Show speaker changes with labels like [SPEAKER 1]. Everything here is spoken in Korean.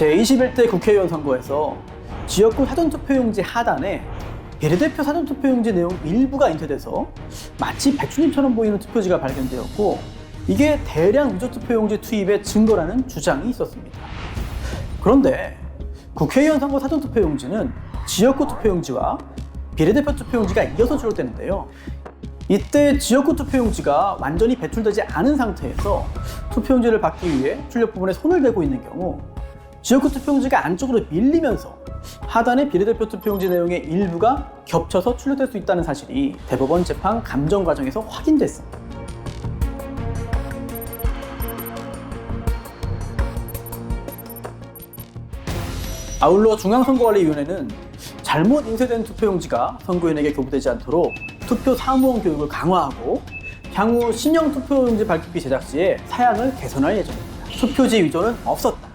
[SPEAKER 1] 제21대 국회의원 선거에서 지역구 사전투표용지 하단에 비례대표 사전투표용지 내용 일부가 인쇄돼서 마치 백주님처럼 보이는 투표지가 발견되었고 이게 대량 위조투표용지 투입의 증거라는 주장이 있었습니다. 그런데 국회의원 선거 사전투표용지는 지역구 투표용지와 비례대표 투표용지가 이어서 출력되는데요. 이때 지역구 투표용지가 완전히 배출되지 않은 상태에서 투표용지를 받기 위해 출력 부분에 손을 대고 있는 경우 지역구 투표용지가 안쪽으로 밀리면서 하단의 비례대표 투표용지 내용의 일부가 겹쳐서 출력될 수 있다는 사실이 대법원 재판 감정 과정에서 확인됐습니다. 아울러 중앙선거관리위원회는 잘못 인쇄된 투표용지가 선거인에게 교부되지 않도록 투표 사무원 교육을 강화하고 향후 신형 투표용지 밝히기 제작 시에 사양을 개선할 예정입니다. 투표지 위조는 없었다.